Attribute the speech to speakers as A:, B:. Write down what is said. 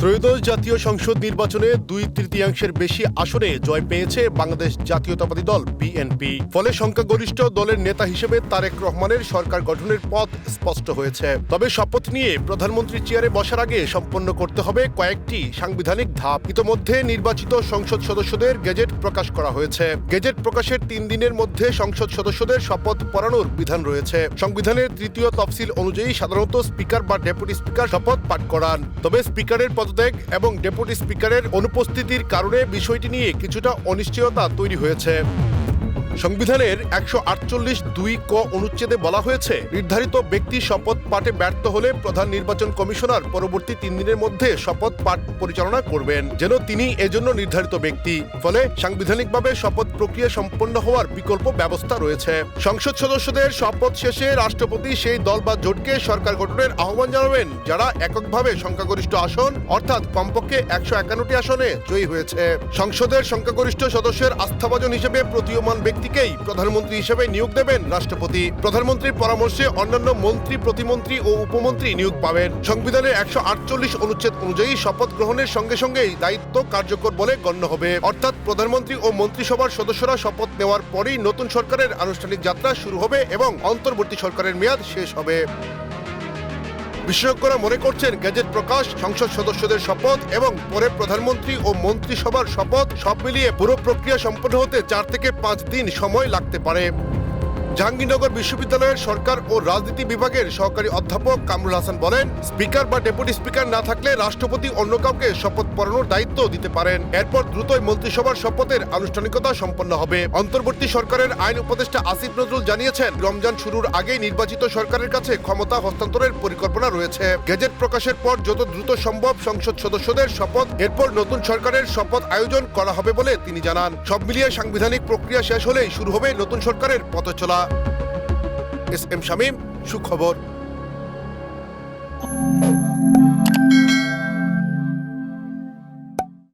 A: ত্রয়োদশ জাতীয় সংসদ নির্বাচনে দুই তৃতীয়াংশের বেশি আসনে জয় পেয়েছে বাংলাদেশ জাতীয়তাবাদী দল, বিএনপি। ফলে সংখ্যাগরিষ্ঠ দলের নেতা হিসেবে তারেক রহমানের সরকার গঠনের পথ স্পষ্ট হয়েছে। তবে শপথ নিয়ে প্রধানমন্ত্রী চেয়ারে বসার আগে সম্পন্ন করতে হবে কয়েকটি সাংবিধানিক ধাপ। ইতোমধ্যে নির্বাচিত সংসদ সদস্যদের গেজেট প্রকাশ করা হয়েছে। গেজেট প্রকাশের তিন দিনের মধ্যে সংসদ সদস্যদের শপথ পড়ানোর বিধান রয়েছে। সংবিধানের তৃতীয় তফসিল অনুযায়ী সাধারণত স্পিকার বা ডেপুটি স্পিকার শপথ পাঠ করান। তবে স্পিকারের পদত্যাগ এবং ডেপুটি স্পিকারের অনুপস্থিতির কারণে বিষয়টি নিয়ে কিছুটা অনিশ্চয়তা তৈরি হয়েছে। সংবিধানের একশো আটচল্লিশ দুই ক অনুচ্ছেদে বলা হয়েছে, নির্ধারিত ব্যক্তি শপথ পাঠে ব্যর্থ হলে প্রধান নির্বাচন কমিশনার পরবর্তী তিন দিনের মধ্যে শপথ পাঠ পরিচালনা করবেন, যেন তিনি এজন্য নির্ধারিত ব্যক্তি। ফলে সাংবিধানিকভাবে শপথ প্রক্রিয়া সম্পন্ন হওয়ার বিকল্প ব্যবস্থা রয়েছে। সংসদ সদস্যদের শপথ শেষে রাষ্ট্রপতি সেই দল বা জোটকে সরকার গঠনের আহ্বান জানাবেন, যারা এককভাবে সংখ্যাগরিষ্ঠ আসন, অর্থাৎ কমপক্ষে একশো একান্নটি আসনে জয়ী হয়েছে। সংসদের সংখ্যাগরিষ্ঠ সদস্যের আস্থাভাজন হিসেবে প্রতীয়মান ব্যক্তিকেই প্রধানমন্ত্রী হিসেবে নিয়োগ দেবেন রাষ্ট্রপতি। প্রধানমন্ত্রীর পরামর্শে অন্যান্য মন্ত্রী, প্রতিমন্ত্রী ও উপমন্ত্রী নিয়োগ পাবেন। সংবিধানের একশো আটচল্লিশ অনুচ্ছেদ অনুযায়ী শপথ গ্রহণের সঙ্গে সঙ্গেই দায়িত্ব কার্যকর বলে গণ্য হবে। অর্থাৎ প্রধানমন্ত্রী ও মন্ত্রিসভার সদস্যরা শপথ নেওয়ার পরেই নতুন সরকারের আনুষ্ঠানিক যাত্রা শুরু হবে এবং অন্তর্বর্তী সরকারের মেয়াদ শেষ হবে। বিশেষজ্ঞরা মনে করছেন গেজেট প্রকাশ, সংসদ সদস্যদের শপথ এবং পরে প্রধানমন্ত্রী ও মন্ত্রিসভার শপথ সব মিলিয়ে পুরো প্রক্রিয়া সম্পন্ন হতে চার থেকে পাঁচ দিন সময় লাগতে পারে। জাহাঙ্গীরনগর বিশ্ববিদ্যালয়ের সরকার ও রাজনীতি বিভাগের সহকারী অধ্যাপক কামরুল হাসান বলেন, স্পিকার বা ডেপুটি স্পিকার না থাকলে রাষ্ট্রপতি অন্য কাউকে শপথ পড়ানোর দায়িত্ব দিতে পারেন। এরপর দ্রুতই মন্ত্রিসভার শপথের আনুষ্ঠানিকতা সম্পন্ন হবে। অন্তর্বর্তী সরকারের আইন উপদেষ্টা আসিফ নজরুল জানিয়েছেন, রমজান শুরুর আগেই নির্বাচিত সরকারের কাছে ক্ষমতা হস্তান্তরের পরিকল্পনা রয়েছে। গেজেট প্রকাশের পর যত দ্রুত সম্ভব সংসদ সদস্যদের শপথ, এরপর নতুন সরকারের শপথ আয়োজন করা হবে বলে তিনি জানান। সব মিলিয়ে সাংবিধানিক প্রক্রিয়া শেষ হলেই শুরু হবে নতুন সরকারের পথচলা। এস এম শামীম সুখবর